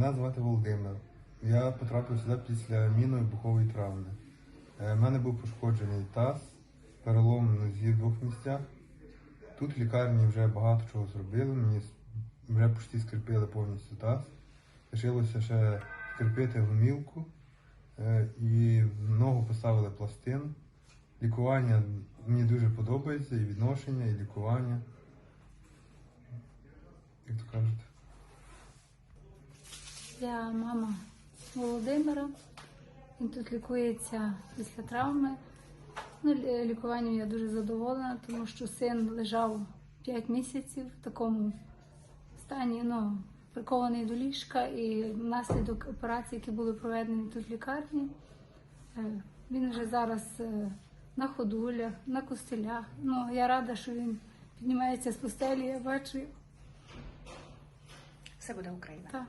Мене звати Володимир. Я потрапив сюди після мінно-вибухової травми. У мене був пошкоджений таз, перелом нозі в двох місцях. Тут в лікарні вже багато чого зробили. Мені вже почти скріпили повністю таз. Лишилося ще скріпити гумілку е, і в ногу поставили пластин. Лікування мені дуже подобається, і відношення, і лікування. Я мама Володимира. Він тут лікується після травми. Ну, лікуванням я дуже задоволена, тому що син лежав 5 місяців в такому стані, ну, прикований до ліжка, і внаслідок операцій, які були проведені тут в лікарні, е, він вже зараз е, на ходулях, на костелях. Ну, я рада, що він піднімається з постелі, я бачу. Все буде Україна. Так.